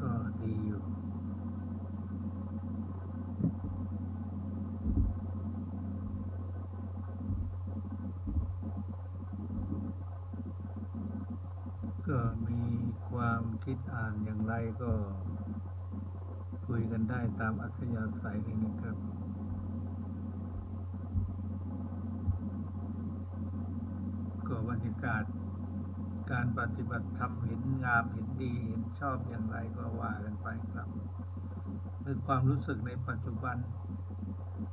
ก็ดีอยู่ ก็มีความคิดอ่านอย่างไรก็ คุยกันได้ตามอัธยาศัยนี่นะครับก็บรรยากาศ การปฏิบัติธรรมเห็นงามเห็นดีเห็นชอบอย่างไรก็ว่ากันไปครับคือความรู้สึกในปัจจุบัน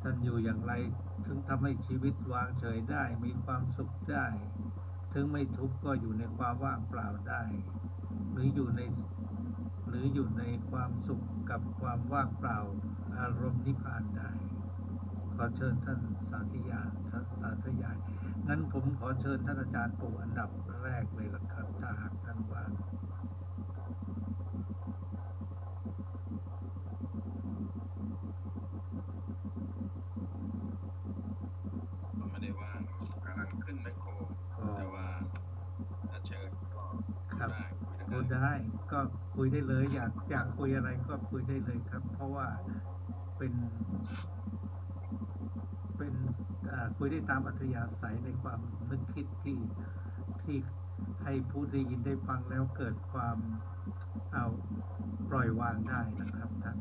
ท่านอยู่อย่างไรถึงทำให้ชีวิตวางเฉยได้ มีความสุขได้ ถึงไม่ทุกข์ก็อยู่ในความว่างเปล่าได้ หรืออยู่ในหรืออยู่ในความสุขกับความว่างเปล่าอารมณ์นิพพานได้ อเชิญท่านสาธยายาสาธยาย งั้นผมขอเชิญท่านอาจารย์ปู่อันดับแรกเลยละครับถ้าหากท่านว่างผมไม่ได้ว่างกำลังขึ้นแมคโครแต่ว่าถ้าเชิญก็ครับได้คุยได้ก็คุยได้เลย อยากอยากคุยอะไรก็คุยได้เลยครับ เพราะว่าเป็น คุยได้ตามอัธยาศัยในความนึกคิดที่ที่ให้ผู้ได้ยินได้ฟังแล้วเกิดความเอาปล่อยวางได้นะครับท่าน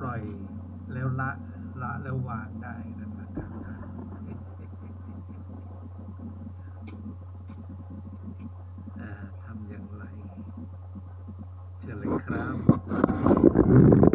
ปล่อยแล้วละละแล้ววางได้นะครับทำอย่างไร เชิญเลยครับ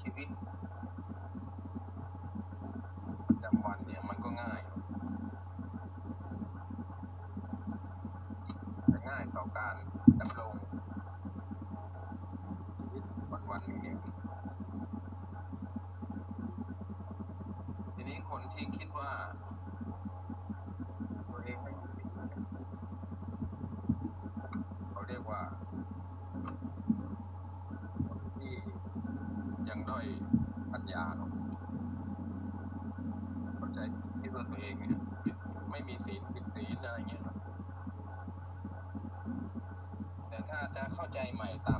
ชีวิตประจำวันเนี่ยมันก็ง่ายแต่ง่ายต่อการดำรงชีวิตวันวันหนึ่งเนี่ยทีนี้คนที่คิดว่า ตัวเองไม่มีศีลเนี่ยเขาเรียกว่า คนที่ยังด้อย ปัญาเนาะเข้าใจที่ตัวเองเนี่ยไม่มีศีลผิดศีลอะไรเงี้ยแต่ถ้าจะเข้าใจใหม่ตา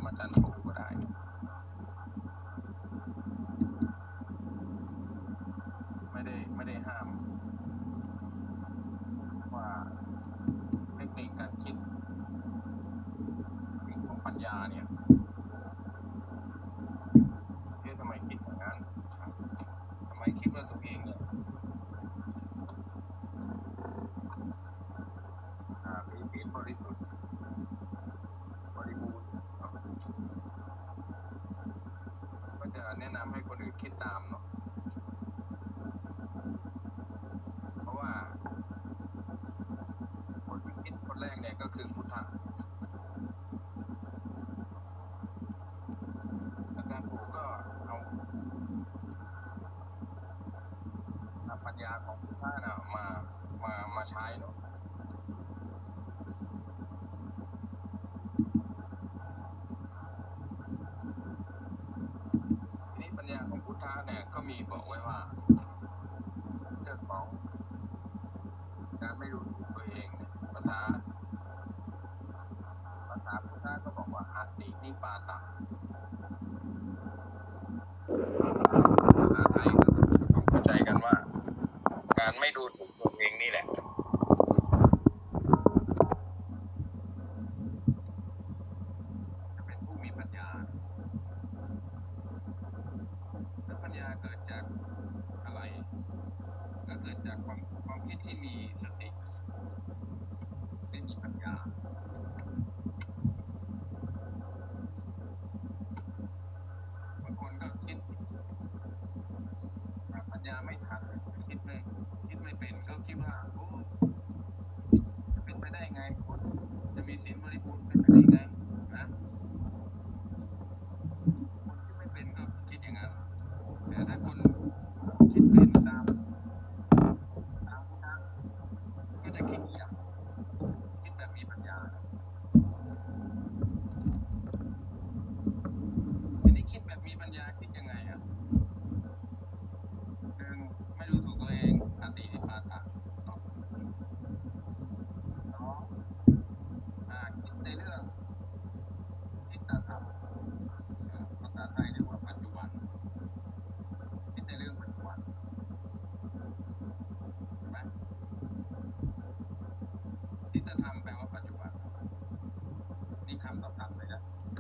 24 ญญาของพุทธะนะมามามาใช้เนาะนี่ปัญญาของพุทธะเนี่ยก็มีบอกไว้ว่าารไม่ดู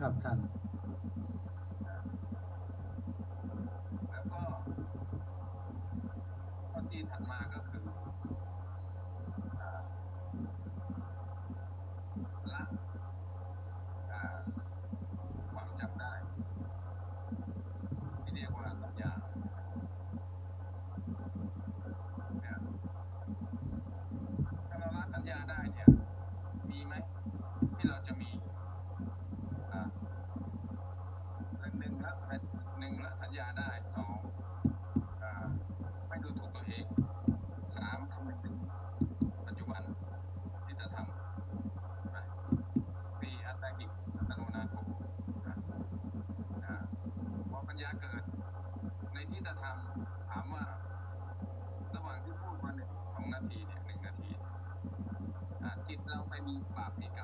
ครับท่าน me clapping.